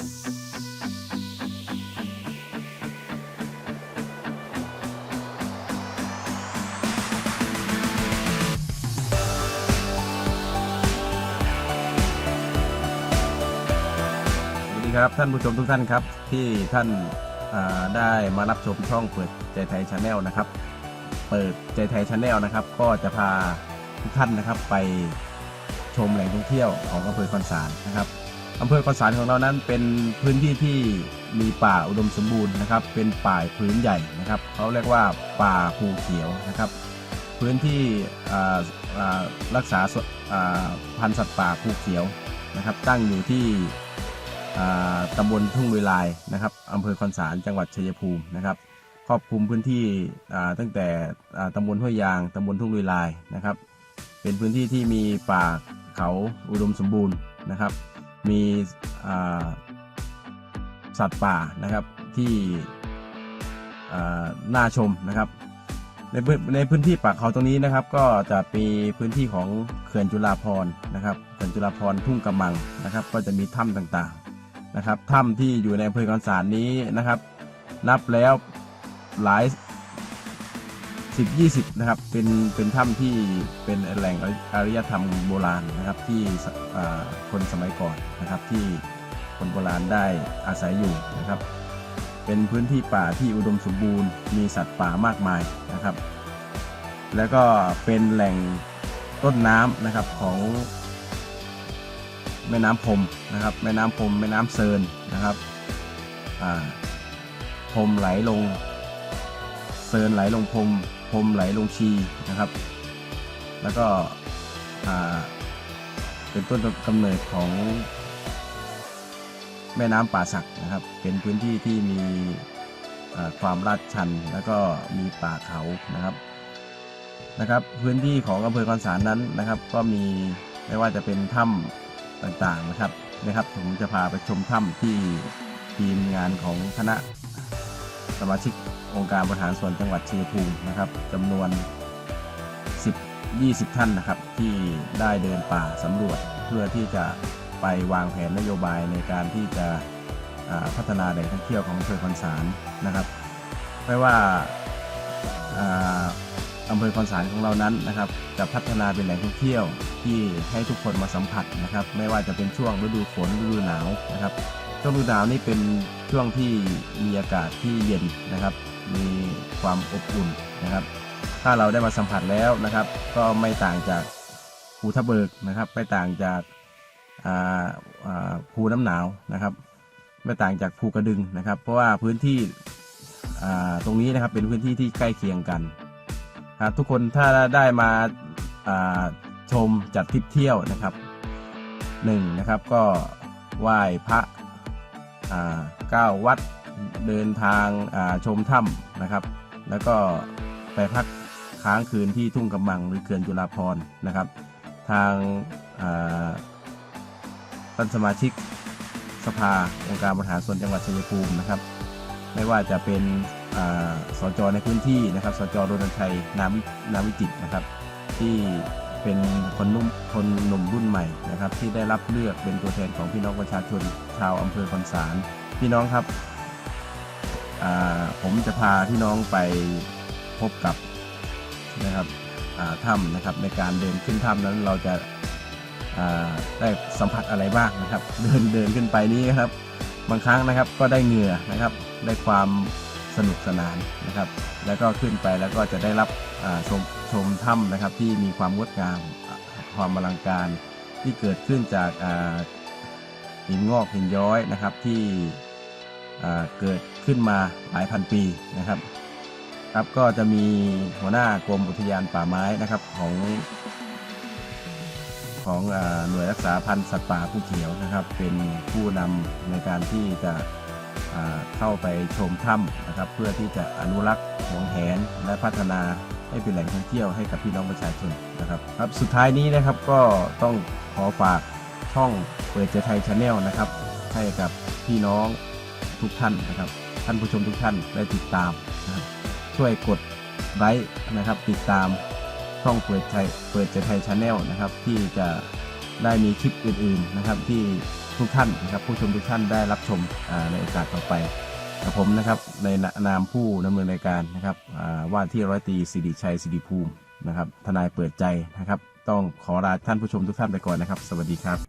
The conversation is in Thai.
สวัสดีครับท่านผู้ชมทุกท่านครับ ที่ท่านอ่าได้มารับชมช่องเปิดใจไทยชาแนลนะครับ เปิดใจไทยชาแนลนะครับ ก็จะพาทุกท่านนะครับไปชมแหล่งท่องเที่ยวของอำเภอคอนสารนะครับ อำเภอคอนสารของเรานั้นเป็นพื้นที่ที่มีป่าอุดมสมบูรณ์นะครับ เป็นป่าพื้นใหญ่นะครับเขาเรียกว่าป่าภูเขียวนะครับ พื้นที่รักษาพันธุ์สัตว์ป่าภูเขียวนะครับ ตั้งอยู่ที่ตำบลทุ่งลุยลายนะครับอำเภอคอนสารจังหวัดชัยภูมินะครับ ครอบคลุมพื้นที่ตั้งแต่ตำบลห้วยยางตำบลทุ่งลุยลายนะครับ เป็นพื้นที่ที่มีป่าเขาอุดมสมบูรณ์นะครับ มีสัตว์ป่านะครับที่น่าชมนะครับ ในพื้นในพื้นที่ป่าเขาตรงนี้นะครับ ก็จะมีพื้นที่ของเขื่อนจุฬาภรนะครับเขื่อนจุฬาภรทุ่งกำมังนะครับ ก็จะมีถ้ำต่างๆนะครับถ้ำที่อยู่ในอำเภอคอนสารนี้นะครับ นับแล้วหลาย สิบยี่สิบนะครับ เป็น เป็นถ้ำที่เป็นแหล่งอารยธรรมโบราณนะครับ ที่คนสมัยก่อนนะครับ ที่คนโบราณได้อาศัยอยู่นะครับ เป็นพื้นที่ป่าที่อุดมสมบูรณ์ มีสัตว์ป่ามากมายนะครับ แล้วก็เป็นแหล่งต้นน้ำนะครับของแม่น้ำพรมนะครับ แม่น้ำพรมแม่น้ำเซินนะครับพรมไหลลงเซินไหลลงพรม พรมไหลลงชีนะครับ แล้วก็เป็นต้นกำเนิดของแม่น้ำป่าสักนะครับ เป็นพื้นที่ที่มีความลาดชันแล้วก็มีป่าเขานะครับนะครับ พื้นที่ของอำเภอคอนสารนั้นนะครับ ก็มีไม่ว่าจะเป็นถ้ำต่างๆนะครับนะครับ ผมจะพาไปชมถ้ำที่ทีมงานของคณะสมาชิก องค์การบริหารส่วนจังหวัดชัยภูมินะครับจำนวน 10 20 ท่านนะครับที่ได้เดินป่าสำรวจเพื่อที่จะไปวางแผนนโยบายในการที่จะพัฒนาแหล่งท่องเที่ยวของอำเภอคอนสารนะครับ ไม่ว่าอำเภอคอนสารของเรานั้นนะครับ จะพัฒนาเป็นแหล่งท่องเที่ยวที่ให้ทุกคนมาสัมผัสนะครับ ไม่ว่าจะเป็นช่วงฤดูฝนฤดูหนาวนะครับช่วงฤดูหนาวนี่เป็นช่วงที่มีอากาศที่เย็นนะครับ มีความอบอุ่นนะครับ ถ้าเราได้มาสัมผัสแล้วนะครับ ก็ไม่ต่างจากภูทับเบิกนะครับ ไม่ต่างจากภูน้ำหนาวนะครับ ไม่ต่างจากภูกระดึงนะครับ เพราะว่าพื้นที่ตรงนี้นะครับเป็นพื้นที่ที่ใกล้เคียงกันครับทุกคนถ้าได้มาาชมจัดทริปเที่ยวนะครับหนึ่งนะครับก็ไหว้พระเก้าวัด เดินทางาชมถ้ำนะครับ แล้วก็ไปพักค้างคืนที่ทุ่งกำมังหรือเขื่อนจุฬาภรนะครับ ทางาท่านสมาชิกสภาองค์การบริหารส่วนจังหวัดชัยภูมินะครับ ไม่ว่าจะเป็นอ่าสจในพื้นที่นะครับสจรณชัยนามนามวิจิตรนะครับ ที่เป็นคนนุ่มคนหนุ่มรุ่นใหม่นะครับ ที่ได้รับเลือกเป็นตัวแทนของพี่น้องประชาชนชาวอำเภอคอนสารพี่น้องครับ ผมจะพาพี่น้องไปพบกับนะครับถ้ำนะครับในการเดินขึ้นถ้ำนั้นเราจะได้สัมผัสอะไรบ้างนะครับ เดินเดินขึ้นไปนี้นะครับ บางครั้งนะครับก็ได้เหงื่อนะครับได้ความสนุกสนานนะครับ แล้วก็ขึ้นไปแล้วก็จะได้รับชมชมถ้ำนะครับที่มีความงดงามความอลังการที่เกิดขึ้นจากหินงอกหินย้อยนะครับที่ เกิดขึ้นมาหลายพันปีนะครับครับก็จะมีหัวหน้ากรมอุทยานป่าไม้นะครับของของอหน่วยรักษาพันธุ์สัตว์ป่าภูเขียวนะครับ เป็นผู้นำในการที่จะเข้าไปชมถ้ำนะครับ เพื่อที่จะอนุรักษ์หวงแหนและพัฒนาให้เป็นแหล่งท่องเที่ยวให้กับพี่น้องประชาชนนะครับครับสุดท้ายนี้นะครับก็ต้องขอฝากช่องเปิดใจไทยชาแนลนะครับ ให้กับพี่น้อง ทุกท่านนะครับ ท่านผู้ชมทุกท่านได้ติดตามนะครับช่วยกดไลค์นะครับ ติดตามช่องเปิดใจเปิดใจไทยชาแนลนะครับ ที่จะได้มีคลิปอื่นๆนะครับ ที่ทุกท่านนะครับผู้ชมทุกท่านได้รับชมในโอกาสต่อไปกับผมนะครับในนามผู้ดำเนินรายการนะครับอ่าว่าที่ร้อยตีสิริชัยสิริภูมินะครับทนายเปิดใจนะครับ ต้องขอลาท่านผู้ชมทุกท่านไปก่อนนะครับ สวัสดีครับ